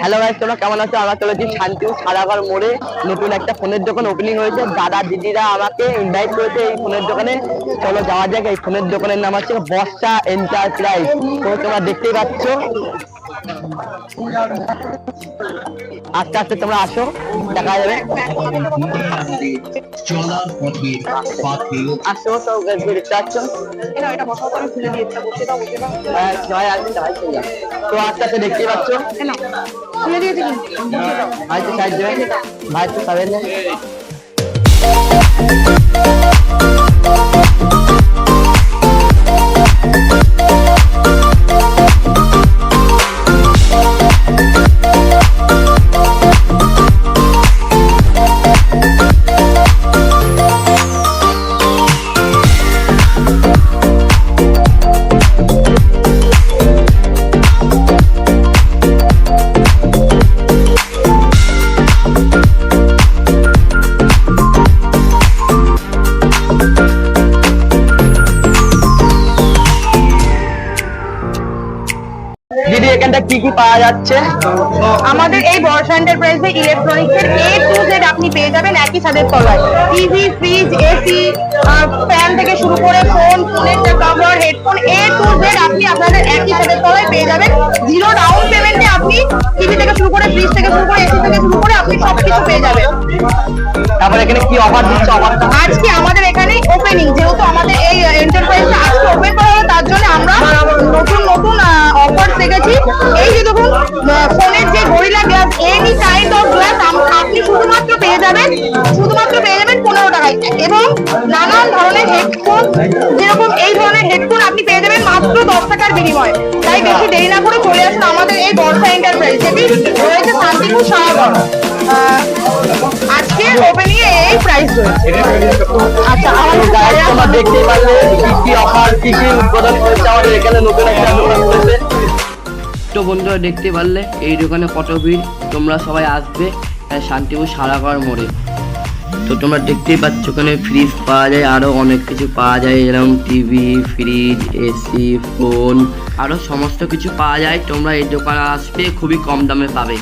Hello ভাই তোমরা কেমন আছো? আমরা চলেছি শান্তি সারাঘর মোড়ে। নতুন একটা ফোনের দোকান ওপেনিং হয়েছে। দাদা, দিদিরা আমাকে ইনভাইট করেছে এই ফোনের দোকানে। চলো যাওয়া যাক, এই ফোনের দোকানের নাম হচ্ছে বর্ষা এন্টারপ্রাইজ তো তোমরা দেখতেই পাচ্ছ আস্তে আস্তে তোমরা আসো দেখা যাবে। আসো তো দেখতে হ্যাঁ, চলে যাবে। তো আস্তে আস্তে দেখতেই পাচ্ছ। ভাই তো সাইড দেবে ভাই তো দিদি এখানটা কি কি পাওয়া যাচ্ছে? আমাদের এই বর্ষা এন্টারপ্রাইজে ইলেকট্রনিক্স এর এ টু জেড আপনি পেয়ে যাবেন একই ছাদের তলায়। টিভি ফ্রিজ এসি ফ্যান থেকে শুরু করে ফোন ফোনের যে cover headphone A to Z আপনি আপনাদের একই ছাদের তলায় পেয়ে যাবেন। জিরো ডাউন পেমেন্টে আপনি টিভি থেকে শুরু করে ফ্রিজ থেকে শুরু করে এসি থেকে শুরু করে আপনি সবকিছু পেয়ে যাবেন। তারপর এখানে কি অফার দিচ্ছে? অফারটা আজকে আমাদের এখানে ওপেনিং যেহেতু আমাদের এই এই যে দেখুন ফোনের যে gorilla glass any kind of glass আপনি শুধুমাত্র পেয়ে যাবেন শুধুমাত্র পেয়ে যাবেন পনেরো টাকায়। এবং নানান ধরনের হেডফোন যেরকম এই ধরনের হেডফোন আপনি পেয়ে যাবেন মাত্র দশ টাকার বিনিময়ে। তাই বেশি দেরি না করে চলে আসুন আমাদের এই বর্ষা এন্টারপ্রাইজ যেটি রয়েছে শান্তিপুর সাহাগর আজকে ওপেনিং এ এই প্রাইস রয়েছে। আচ্ছা আমাদের গাইস তোমরা দেখতেই পারলে কি কি অফার কি কি উদ্বোধন হয়েছে আমাদের এখানে নতুন একটা দোকান খুলেছে তো বন্ধুরা দেখতে পারলে এই দোকানে কত ভিড় তোমরা সবাই আসবে আহ, শান্তিপুর সারাগড় মোড়ে। তো তোমরা দেখতেই পাচ্ছ ওখানে ফ্রিজ পাওয়া যায় আরও অনেক কিছু পাওয়া যায় যেরকম টিভি ফ্রিজ এসি ফোন আরও সমস্ত কিছু পাওয়া যায়। তোমরা এই দোকানে আসবে খুবই কম দামে পাবে।